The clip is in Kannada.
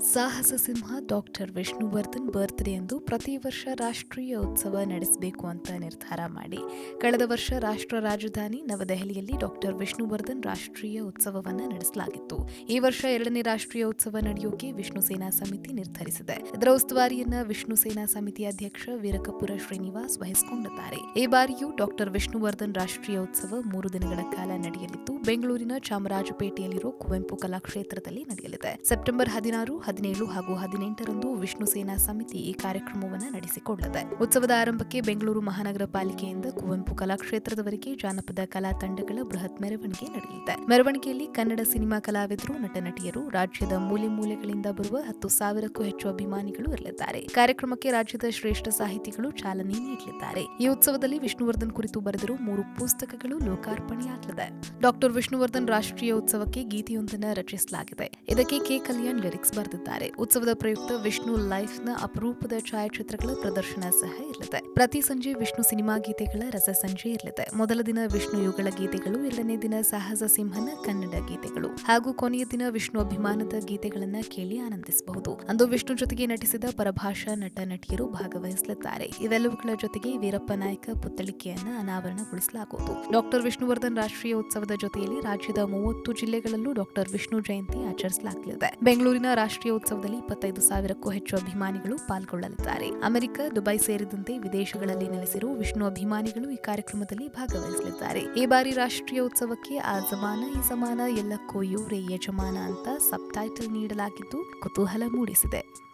ಸಾಹಸ ಸಿಂಹ ಡಾಕ್ಟರ್ ವಿಷ್ಣುವರ್ಧನ್ ಬರ್ತ್ಡೇ ಎಂದು ಪ್ರತಿ ವರ್ಷ ರಾಷ್ಟ್ರೀಯ ಉತ್ಸವ ನಡೆಸಬೇಕು ಅಂತ ನಿರ್ಧಾರ ಮಾಡಿ. ಕಳೆದ ವರ್ಷ ರಾಷ್ಟ್ರ ರಾಜಧಾನಿ ನವದೆಹಲಿಯಲ್ಲಿ ಡಾಕ್ಟರ್ ವಿಷ್ಣುವರ್ಧನ್ ರಾಷ್ಟ್ರೀಯ ಉತ್ಸವವನ್ನು ನಡೆಸಲಾಗಿತ್ತು. ಈ ವರ್ಷ ಎರಡನೇ ರಾಷ್ಟ್ರೀಯ ಉತ್ಸವ ನಡೆಯೋಕೆ ವಿಷ್ಣು ಸೇನಾ ಸಮಿತಿ ನಿರ್ಧರಿಸಿದೆ. ಇದರ ಉಸ್ತುವಾರಿಯನ್ನ ವಿಷ್ಣು ಸೇನಾ ಸಮಿತಿ ಅಧ್ಯಕ್ಷ ವೀರಕಪುರ ಶ್ರೀನಿವಾಸ್ ವಹಿಸಿಕೊಂಡಿದ್ದಾರೆ. ಈ ಬಾರಿಯೂ ಡಾಕ್ಟರ್ ವಿಷ್ಣುವರ್ಧನ್ ರಾಷ್ಟ್ರೀಯ ಉತ್ಸವ ಮೂರು ದಿನಗಳ ಕಾಲ ನಡೆಯಲಿದ್ದು, ಬೆಂಗಳೂರಿನ ಚಾಮರಾಜಪೇಟೆಯಲ್ಲಿರೋ ಕುವೆಂಪು ಕಲಾಕ್ಷೇತ್ರದಲ್ಲಿ ನಡೆಯಲಿದೆ. ಸೆಪ್ಟೆಂಬರ್ ಹದಿನಾರು ಹದಿನೇಳು ಹಾಗೂ ಹದಿನೆಂಟರಂದು ವಿಷ್ಣು ಸೇನಾ ಸಮಿತಿ ಈ ಕಾರ್ಯಕ್ರಮವನ್ನು ನಡೆಸಿಕೊಳ್ಳಲಿದೆ ಉತ್ಸವದ ಆರಂಭಕ್ಕೆ ಬೆಂಗಳೂರು ಮಹಾನಗರ ಪಾಲಿಕೆಯಿಂದ ಕುವೆಂಪು ಕಲಾಕ್ಷೇತ್ರದವರೆಗೆ ಜಾನಪದ ಕಲಾ ತಂಡಗಳ ಬೃಹತ್ ಮೆರವಣಿಗೆ ನಡೆಯಲಿದೆ. ಮೆರವಣಿಗೆಯಲ್ಲಿ ಕನ್ನಡ ಸಿನಿಮಾ ಕಲಾವಿದರು ನಟ ನಟಿಯರು ರಾಜ್ಯದ ಮೂಲೆ ಮೂಲೆಗಳಿಂದ ಬರುವ ಹತ್ತು ಸಾವಿರಕ್ಕೂ ಹೆಚ್ಚು ಅಭಿಮಾನಿಗಳು ಇರಲಿದ್ದಾರೆ. ಕಾರ್ಯಕ್ರಮಕ್ಕೆ ರಾಜ್ಯದ ಶ್ರೇಷ್ಠ ಸಾಹಿತಿಗಳು ಚಾಲನೆ ನೀಡಲಿದ್ದಾರೆ. ಈ ಉತ್ಸವದಲ್ಲಿ ವಿಷ್ಣುವರ್ಧನ್ ಕುರಿತು ಬರೆದಿರುವ ಮೂರು ಪುಸ್ತಕಗಳು ಲೋಕಾರ್ಪಣೆಯಾಗಲಿದೆ. ಡಾಕ್ಟರ್ ವಿಷ್ಣುವರ್ಧನ್ ರಾಷ್ಟ್ರೀಯ ಉತ್ಸವಕ್ಕೆ ಗೀತೆಯೊಂದನ್ನು ರಚಿಸಲಾಗಿದೆ. ಇದಕ್ಕೆ ಕೆ. ಕಲ್ಯಾಣ್ ಲಿರಿಕ್ಸ್ ಬರೆದಿದ್ದಾರೆ. ಉತ್ಸವದ ಪ್ರಯುಕ್ತ ವಿಷ್ಣು ಲೈಫ್ನ ಅಪರೂಪದ ಛಾಯಾಚಿತ್ರಗಳ ಪ್ರದರ್ಶನ ಸಹ ಇರಲಿದೆ. ಪ್ರತಿ ಸಂಜೆ ವಿಷ್ಣು ಸಿನಿಮಾ ಗೀತೆಗಳ ರಸ ಸಂಜೆ ಇರಲಿದೆ. ಮೊದಲ ದಿನ ವಿಷ್ಣು ಯುಗಳ ಗೀತೆಗಳು, ಎರಡನೇ ದಿನ ಸಾಹಸ ಸಿಂಹನ ಕನ್ನಡ ಗೀತೆಗಳು. ಹಾಗೂ ಕೊನೆಯ ದಿನ ವಿಷ್ಣು ಅಭಿಮಾನದ ಗೀತೆಗಳನ್ನ ಕೇಳಿ ಆನಂದಿಸಬಹುದು. ಅಂದು ವಿಷ್ಣು ಜೊತೆಗೆ ನಟಿಸಿದ ಪರಭಾಷಾ ನಟ ನಟಿಯರು ಭಾಗವಹಿಸಲಿದ್ದಾರೆ. ಇವೆಲ್ಲವುಗಳ ಜೊತೆಗೆ ವೀರಪ್ಪ ನಾಯಕ ಪುತ್ತಳಿಕೆಯನ್ನ ಅನಾವರಣಗೊಳಿಸಲಾಗುವುದು. ಡಾಕ್ಟರ್ ವಿಷ್ಣುವರ್ಧನ್ ರಾಷ್ಟ್ರೀಯ ಉತ್ಸವದ ಜೊತೆಯಲ್ಲಿ ರಾಜ್ಯದ ಮೂವತ್ತು ಜಿಲ್ಲೆಗಳಲ್ಲೂ ಡಾಕ್ಟರ್ ವಿಷ್ಣು ಜಯಂತಿ ಆಚರಿಸಲಾಗಲಿದೆ. ಬೆಂಗಳೂರಿನ ರಾಷ್ಟ್ರೀಯ ಉತ್ಸವದಲ್ಲಿ ಇಪ್ಪತ್ತೈದು ಸಾವಿರಕ್ಕೂ ಹೆಚ್ಚು ಅಭಿಮಾನಿಗಳು ಪಾಲ್ಗೊಳ್ಳಲಿದ್ದಾರೆ. ಅಮೆರಿಕ, ದುಬೈ ಸೇರಿದಂತೆ ವಿದೇಶಗಳಲ್ಲಿ ನೆಲೆಸಿರುವ ವಿಷ್ಣು ಅಭಿಮಾನಿಗಳು ಈ ಕಾರ್ಯಕ್ರಮದಲ್ಲಿ ಭಾಗವಹಿಸಲಿದ್ದಾರೆ. ಈ ಬಾರಿ ರಾಷ್ಟ್ರೀಯ ಉತ್ಸವಕ್ಕೆ ಆ ಜಮಾನ, ಈ ಸಮಾನ ಎಲ್ಲಕ್ಕೂ ಇವರೇ ಯಜಮಾನ ಅಂತ ಸಬ್ ಟೈಟಲ್ ನೀಡಲಾಗಿದ್ದು ಕುತೂಹಲ ಮೂಡಿಸಿದೆ.